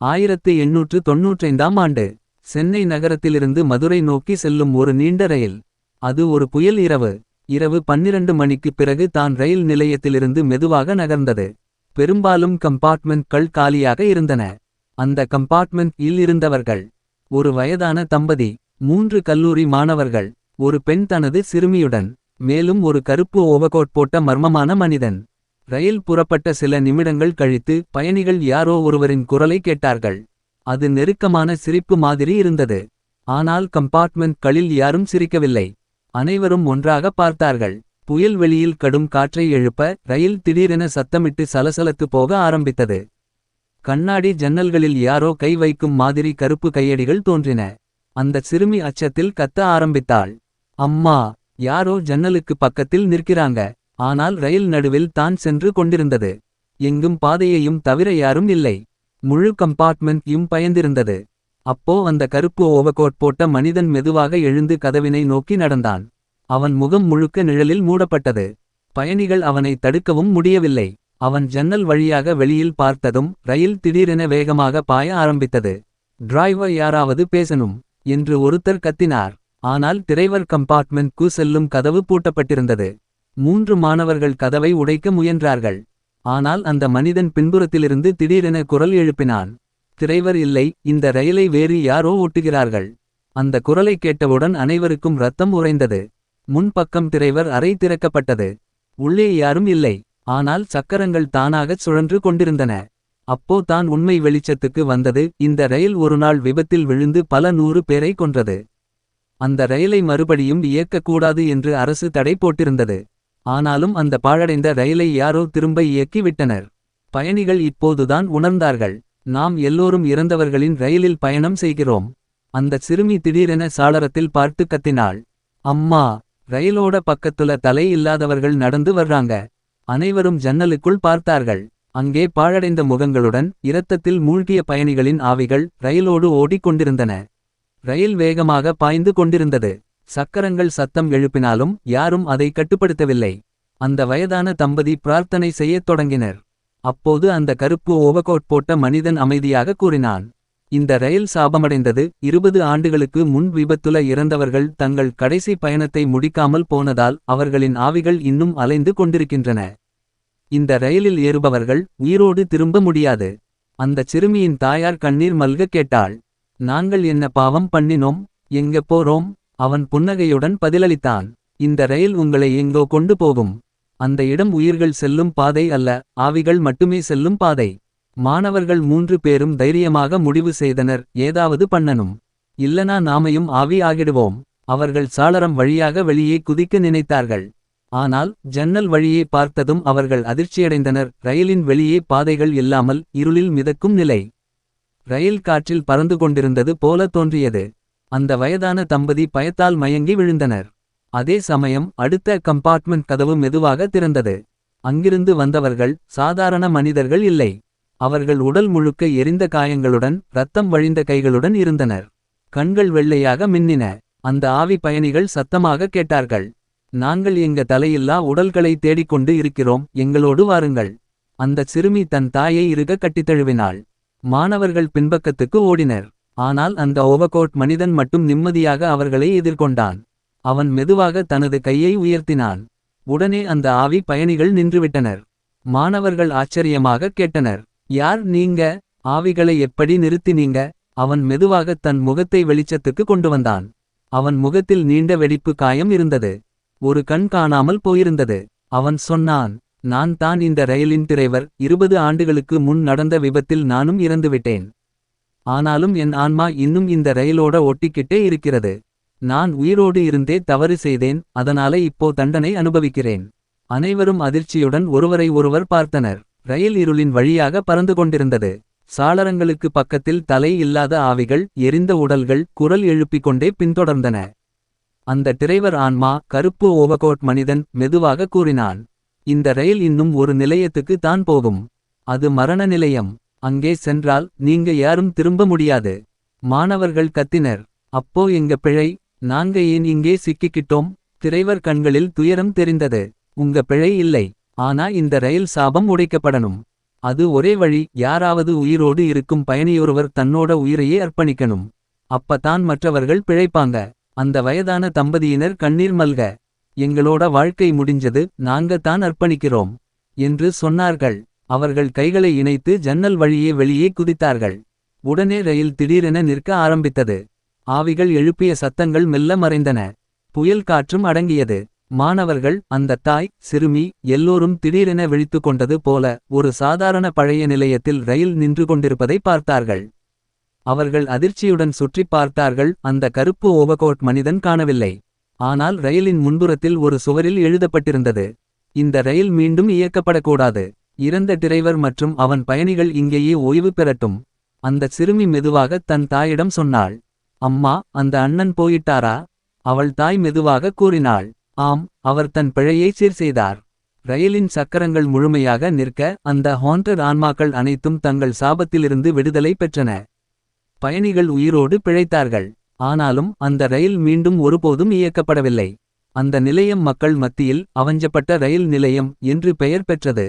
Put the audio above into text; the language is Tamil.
ஆயிரத்து எண்ணூற்று தொன்னூற்றைந்தாம் ஆண்டு சென்னை நகரத்திலிருந்து மதுரை நோக்கி செல்லும் ஒரு நீண்ட ரயில். அது ஒரு புயல் இரவு. இரவு பன்னிரண்டு மணிக்குப் பிறகு தான் ரயில் நிலையத்திலிருந்து மெதுவாக நகர்ந்தது. பெரும்பாலும் கம்பார்ட்மெண்ட்கள் காலியாக இருந்தன. அந்த கம்பார்ட்மெண்ட் இல் இருந்தவர்கள். ஒரு வயதான தம்பதி மூன்று கல்லூரி மாணவர்கள் ஒரு பெண் தனது சிறுமியுடன் மேலும் ஒரு கருப்பு ஓவகோட் போட்ட மர்மமான மனிதன். ரயில் புறப்பட்ட சில நிமிடங்கள் கழித்து பயணிகள் யாரோ ஒருவரின் குரலை கேட்டார்கள். அது நெருக்கமான சிரிப்பு மாதிரி இருந்தது. ஆனால் கம்பார்ட்மெண்ட்களில் யாரும் சிரிக்கவில்லை. அனைவரும் ஒன்றாக பார்த்தார்கள். புயல் வெளியில் கடும் காற்றை எழுப்ப ரயில் திடீரென சத்தமிட்டு சலசலத்து போக ஆரம்பித்தது. கண்ணாடி ஜன்னல்களில் யாரோ கை வைக்கும் மாதிரி கருப்பு கையடிகள் தோன்றின. அந்த சிறுமி அச்சத்தில் கத்த ஆரம்பித்தாள். அம்மா யாரோ ஜன்னலுக்கு பக்கத்தில் நிற்கிறாங்க. ஆனால் ரயில் நடுவில் தான் சென்று கொண்டிருந்தது. எங்கும் பாதையையும் தவிர யாரும் இல்லை. முழு கம்பார்ட்மெண்ட்யும் பயந்திருந்தது. அப்போ அந்த கருப்பு ஓவகோட் போட்ட மனிதன் மெதுவாக எழுந்து கதவினை நோக்கி நடந்தான். அவன் முகம் முழுக்க நிழலில் மூடப்பட்டது. பயணிகள் அவனை தடுக்கவும் முடியவில்லை. அவன் ஜன்னல் வழியாக வெளியில் பார்த்ததும் ரயில் திடீரென வேகமாக பாய ஆரம்பித்தது. டிரைவர் யாராவது பேசணும் என்று ஒருத்தர் கத்தினார். ஆனால் டிரைவர் கம்பார்ட்மெண்ட்க்கு செல்லும் கதவு பூட்டப்பட்டிருந்தது. மூன்று மாணவர்கள் கதவை உடைக்க முயன்றார்கள். ஆனால் அந்த மனிதன் பின்புறத்திலிருந்து திடீரென குரல் எழுப்பினான். திரைவர் இல்லை இந்த ரயிலை வேறு யாரோ ஓட்டுகிறார்கள் அந்த குரலை கேட்டவுடன் அனைவருக்கும் ரத்தம் உறைந்தது. முன்பக்கம் திரைவர் அறை திறக்கப்பட்டது. உள்ளே யாரும் இல்லை. ஆனால் சக்கரங்கள் தானாகச் சுழன்று கொண்டிருந்தன. அப்போ தான் உண்மை வெளிச்சத்துக்கு வந்தது. இந்த ரயில் ஒருநாள் விபத்தில் விழுந்து பல நூறு பேரை கொன்றது. அந்த ரயிலை மறுபடியும் இயக்கக்கூடாது என்று அரசு தடை போட்டிருந்தது. ஆனாலும் அந்த பாழடைந்த ரயிலை யாரோ திரும்ப இயக்கி விட்டனர். பயணிகள் இப்போதுதான் உணர்ந்தார்கள். நாம் எல்லோரும் இறந்தவர்களின் ரயிலில் பயணம் செய்கிறோம். அந்த சிறுமி திடீரென சாளரத்தில் பார்த்து கத்தினாள். அம்மா ரயிலோட பக்கத்துல தலை இல்லாதவர்கள் நடந்து வர்றாங்க. அனைவரும் ஜன்னலுக்குள் பார்த்தார்கள். அங்கே பாழடைந்த முகங்களுடன் இரத்தத்தில் மூழ்கிய பயணிகளின் ஆவிகள் ரயிலோடு ஓடிக் கொண்டிருந்தன ரயில் வேகமாக பாய்ந்து கொண்டிருந்தது. சக்கரங்கள் சத்தம் எழுப்பினாலும் யாரும் அதை கட்டுப்படுத்தவில்லை. அந்த வயதான தம்பதி பிரார்த்தனை செய்யத் தொடங்கினர். அப்போது அந்த கருப்பு ஓவகோட் போட்ட மனிதன் அமைதியாக கூறினான். இந்த ரயில் சாபமடைந்தது இருபது ஆண்டுகளுக்கு முன் விபத்துல இறந்தவர்கள் தங்கள் கடைசி பயணத்தை முடிக்காமல் போனதால் அவர்களின் ஆவிகள் இன்னும் அலைந்து கொண்டிருக்கின்றன. இந்த ரயிலில் ஏறுபவர்கள் உயிரோடு திரும்ப முடியாது. அந்தச் சிறுமியின் தாயார் கண்ணீர் மல்க கேட்டாள். நாங்கள் என்ன பாவம் பண்ணினோம்? எங்க போறோம்? அவன் புன்னகையுடன் பதிலளித்தான் இந்த ரயில் உங்களை எங்கோ கொண்டு போகும். அந்த இடம் உயிர்கள் செல்லும் பாதை அல்ல ஆவிகள் மட்டுமே செல்லும் பாதை. மாணவர்கள் மூன்று பேரும் தைரியமாக முடிவு செய்தனர் ஏதாவது பண்ணனும் இல்லனா நாமையும் ஆவி ஆகிடுவோம். அவர்கள் சாளரம் வழியாக வெளியே குதிக்க நினைத்தார்கள். ஆனால் ஜன்னல் வழியே பார்த்ததும் அவர்கள் அதிர்ச்சியடைந்தனர் ரயிலின் வெளியே பாதைகள் இல்லாமல் இருளில் மிதக்கும் நிலை. ரயில் காற்றில் பறந்து கொண்டிருந்தது போல தோன்றியது. அந்த வயதான தம்பதி பயத்தால் மயங்கி விழுந்தனர். அதே சமயம் அடுத்த கம்பார்ட்மெண்ட் கதவு மெதுவாக திறந்தது. அங்கிருந்து வந்தவர்கள் சாதாரண மனிதர்கள் இல்லை. அவர்கள் உடல் முழுக்க எரிந்த காயங்களுடன் ரத்தம் வழிந்த கைகளுடன் இருந்தனர். கண்கள் வெள்ளையாக மின்னின. அந்த ஆவி பயணிகள் சத்தமாக கேட்டார்கள். நாங்கள் எங்க தலையில்லா உடல்களை தேடிக்கொண்டு இருக்கிறோம். எங்களோடு வாருங்கள். அந்தச் சிறுமி தன் தாயை இருக கட்டித் தழுவினாள். மாணவர்கள் பின்பக்கத்துக்கு ஓடினர். ஆனால் அந்த ஓவகோட் மனிதன் மட்டும் நிம்மதியாக அவர்களை எதிர்கொண்டான். அவன் மெதுவாக தனது கையை உயர்த்தினான். உடனே அந்த ஆவி பயணிகள் நின்றுவிட்டனர். மாணவர்கள் ஆச்சரியமாக கேட்டனர். யார் நீங்க? ஆவிகளை எப்படி நிறுத்தினீங்க? அவன் மெதுவாக தன் முகத்தை வெளிச்சத்துக்கு கொண்டு வந்தான். அவன் முகத்தில் நீண்ட வெடிப்பு காயம் இருந்தது. ஒரு கண் காணாமல் போயிருந்தது. அவன் சொன்னான் நான் தான் இந்த ரயிலின் டிரைவர். இருபது ஆண்டுகளுக்கு முன் நடந்த விபத்தில் நானும் இறந்துவிட்டேன். ஆனாலும் என் ஆன்மா இன்னும் இந்த ரயிலோட ஒட்டிக்கிட்டே இருக்கிறது. நான் உயிரோடு இருந்தே தவறு செய்தேன் அதனால இப்போ தண்டனை அனுபவிக்கிறேன். அனைவரும் அதிர்ச்சியுடன் ஒருவரை ஒருவர் பார்த்தனர். ரயில் இருளின் வழியாக பறந்து கொண்டிருந்தது. சாளரங்களுக்கு பக்கத்தில் தலை இல்லாத ஆவிகள் எரிந்த உடல்கள் குரல் எழுப்பிக் கொண்டே பின்தொடர்ந்தன. அந்த டிரைவர் ஆன்மா கருப்பு ஓவகோட் மனிதன் மெதுவாக கூறினான். இந்த ரயில் இன்னும் ஒரு நிலையத்துக்கு தான் போகும். அது மரண நிலையம். அங்கே சென்றால் நீங்க யாரும் திரும்ப முடியாது. மாணவர்கள் கத்தினர். அப்போ எங்க பிழை? நாங்க ஏன் இங்கே சிக்கிக்கிட்டோம்? திரைவர் கண்களில் துயரம் தெரிந்தது. உங்க பிழை இல்லை. ஆனா இந்த ரயில் சாபம் உடைக்கப்படணும். அது ஒரே வழி யாராவது உயிரோடு இருக்கும் பயணியொருவர் தன்னோட உயிரையே அர்ப்பணிக்கணும். அப்பதான் மற்றவர்கள் பிழைப்பாங்க. அந்த வயதான தம்பதியினர் கண்ணீர் மல்க. எங்களோட வாழ்க்கை முடிஞ்சது நாங்க தான் அர்ப்பணிக்கிறோம். என்று சொன்னார்கள். அவர்கள் கைகளை இணைத்து ஜன்னல் வழியே வெளியே குதித்தார்கள். உடனே ரயில் திடீரென நிற்க ஆரம்பித்தது. ஆவிகள் எழுப்பிய சத்தங்கள் மெல்ல மறைந்தன. புயல் காற்றும் அடங்கியது. மாணவர்கள் அந்த தாய் சிறுமி எல்லோரும் திடீரென விழித்து கொண்டது போல ஒரு சாதாரண பழைய நிலையத்தில் ரயில் நின்று கொண்டிருப்பதை பார்த்தார்கள். அவர்கள் அதிர்ச்சியுடன் சுற்றி பார்த்தார்கள். அந்த கருப்பு ஓவகோட் மனிதன் காணவில்லை. ஆனால் ரயிலின் முன்புறத்தில் ஒரு சுவரில் எழுதப்பட்டிருந்தது. இந்த ரயில் மீண்டும் இயக்கப்படக்கூடாது. இறந்த டிரைவர் மற்றும் அவன் பயணிகள் இங்கேயே ஓய்வு பெறட்டும். அந்த சிறுமி மெதுவாக தன் தாயிடம் சொன்னாள் அம்மா அந்த அண்ணன் போயிட்டாரா? அவள் தாய் மெதுவாக கூறினாள் ஆம் அவர் தன் பிழையை சீர் செய்தார். ரயிலின் சக்கரங்கள் முழுமையாக நிற்க அந்த ஹாண்டட் ஆன்மாக்கள் அனைத்தும் தங்கள் சாபத்திலிருந்து விடுதலை பெற்றன. பயணிகள் உயிரோடு பிழைத்தார்கள். ஆனாலும் அந்த ரயில் மீண்டும் ஒருபோதும் இயக்கப்படவில்லை. அந்த நிலையம் மக்கள் மத்தியில் அவஞ்சப்பட்ட ரயில் நிலையம் என்று பெயர் பெற்றது.